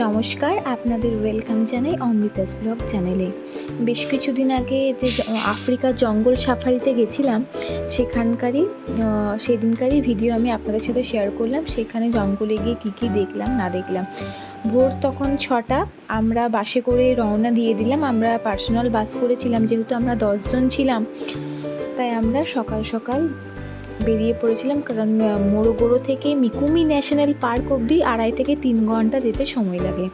নমস্কার, আপনাদের ওয়েলকাম জানাই অমৃতাস ব্লগ চ্যানেলে বেশ কিছুদিন আগে যে আফ্রিকার জঙ্গল সাফারিতে গেছিলাম, সেখানকারই সেদিনকারই ভিডিও আমি আপনাদের সাথে শেয়ার করলাম। সেখানে জঙ্গলে গিয়ে কী কী দেখলাম, না দেখলাম। ভোর তখন ছটা, আমরা বাসে করে রওনা দিয়ে দিলাম। আমরা পার্সোনাল বাস করেছিলাম, যেহেতু আমরা দশজন ছিলাম, তাই আমরা সকাল সকাল বেরিয়ে পড়েছিলাম, কারণ মোরোগোড়ো থেকে মিকুমি ন্যাশনাল পার্ক অবধি আড়াই থেকে তিন ঘণ্টা যেতে সময় লাগে।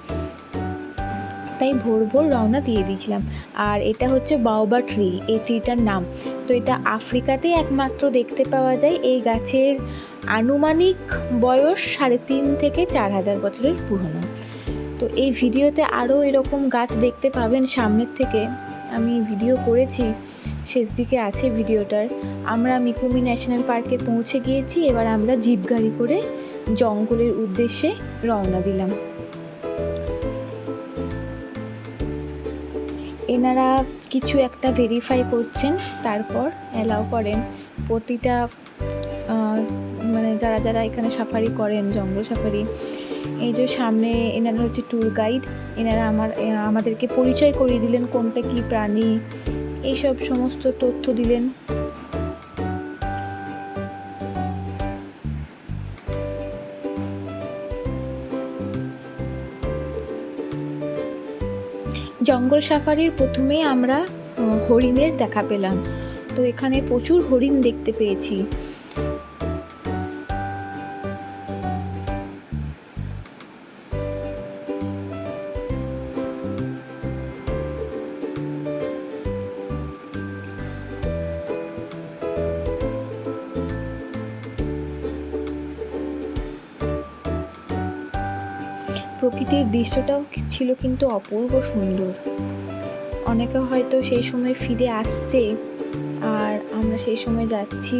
তাই ভোর ভোর রওনা দিয়ে দিয়েছিলাম। আর এটা হচ্ছে বাওবা ট্রি, এই ট্রিটার নাম। তো এটা আফ্রিকাতেই একমাত্র দেখতে পাওয়া যায়। এই গাছের আনুমানিক বয়স সাড়ে তিন থেকে চার হাজার বছরের পুরনো। তো এই ভিডিওতে আরও এরকম গাছ দেখতে পাবেন সামনের থেকে। আমি ভিডিও করেছি। শেষ দিকে আছে ভিডিওটার। আমরা মিকুমি ন্যাশনাল পার্কে পৌঁছে গিয়েছি, এবার আমরা জিপ গাড়ি করে জঙ্গলের উদ্দেশ্যে রওনা দিলাম। এনারা কিছু একটা ভেরিফাই করছেন, তারপর অ্যালাউ করেন। প্রতিটা মানে যারা যারা এখানে সাফারি করেন, জঙ্গল সাফারি এই যে সামনে এনারা হচ্ছে ট্যুর গাইড এনারা আমার আমাদেরকে পরিচয় করিয়ে দিলেন কোনটা কী প্রাণী এইসব সমস্ত তথ্য দিলেন। জঙ্গল সাফারির প্রথমে আমরা হরিণের দেখা পেলাম। তো এখানে প্রচুর হরিণ দেখতে পেয়েছি। প্রকৃতির দৃশ্যটাও ছিল কিন্তু অপূর্ব সুন্দর। অনেকে হয়তো সেই সময় ফিরে আসছে, আর আমরা সেই সময় যাচ্ছি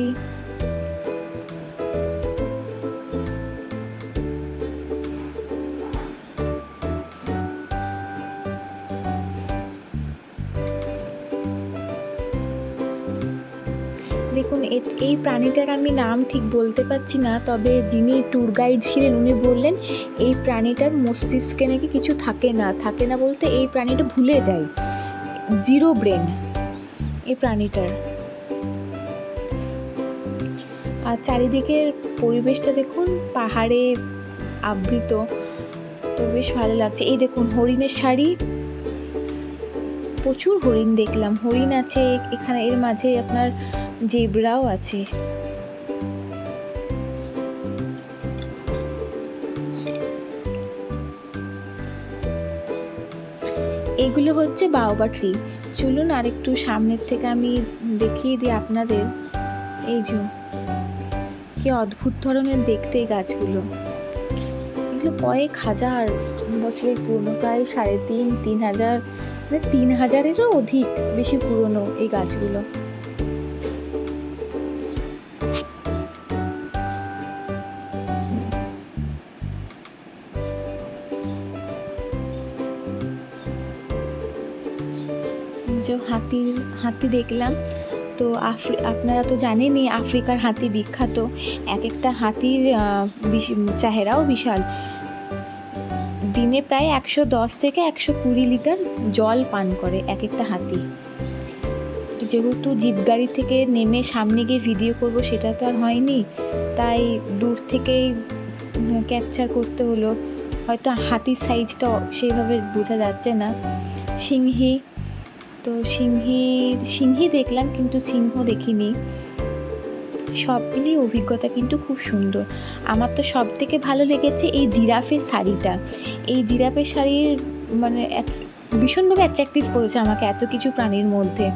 দেখুন এই প্রাণীটার আমি নাম ঠিক বলতে পারছি না, তবে যিনি ট্যুর গাইড ছিলেন, উনি বললেন, এই প্রাণীটার মস্তিষ্কে নাকি কিছু থাকে না থাকে না বলতে এই প্রাণীটা ভুলে যায়। জিরো ব্রেন এই প্রাণীটার। আর চারিদিকের পরিবেশটা দেখুন, পাহাড়ে আবৃত, তো বেশ ভালো লাগছে। এই দেখুন, হরিণের শাড়ি প্রচুর হরিণ দেখলাম। হরিণ আছে, এখানে এর মাঝে আপনার জেব্রাও আছে। এগুলো হচ্ছে বাওবা ট্রি চলুন আর একটু সামনের থেকে আমি দেখিয়ে দিই আপনাদের। এই যে, কি অদ্ভুত ধরনের দেখতে এই গাছগুলো। কয়েক হাজার বছরের পুরনো প্রায় সাড়ে তিন তিন হাজার মানে তিন হাজারেরও অধিক বেশি পুরনো এই গাছগুলো। যে হাতির, হাতি দেখলাম, তো আফ্রি, আপনারা তো জানেনই আফ্রিকার হাতি বিখ্যাত। এক একটা হাতির চেহারাও বিশাল। দিনে প্রায় একশো দশ থেকে একশো কুড়ি লিটার জল পান করে এক একটা হাতি। যেহেতু জিপ গাড়ি থেকে নেমে সামনে গিয়ে ভিডিও করব, সেটা তো আর হয়নি। তাই দূর থেকেই ক্যাপচার করতে হলো। হয়তো হাতির সাইজটা সেইভাবে বোঝা যাচ্ছে না। সিংহী, তো সিংহীর সিংহী দেখলাম, কিন্তু সিংহ দেখিনি। সব মিলিয়ে অভিজ্ঞতা কিন্তু খুব সুন্দর। আমার তো সব থেকে ভালো লেগেছে এই জিরাফের শাড়িটা। এই জিরাফের শাড়ির মানে ভীষণভাবে অ্যাট্রাকটিভ করেছে আমাকে এত কিছু প্রাণীর মধ্যে।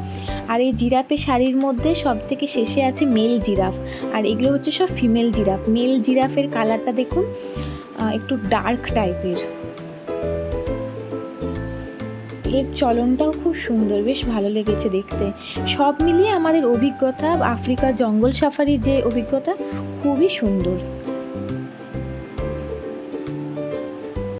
আর এই জিরাফের শাড়ির মধ্যে সব থেকে শেষে আছে মেল জিরাফ। আর এগুলো হচ্ছে সব ফিমেল জিরাফ। মেল জিরাফের কালারটা দেখুন একটু ডার্ক টাইপের এর চলনটাও খুব সুন্দর, বেশ ভালো লেগেছে দেখতে। সব মিলিয়ে আমাদের অভিজ্ঞতা আফ্রিকা জঙ্গল সাফারি যে অভিজ্ঞতা, খুবই সুন্দর।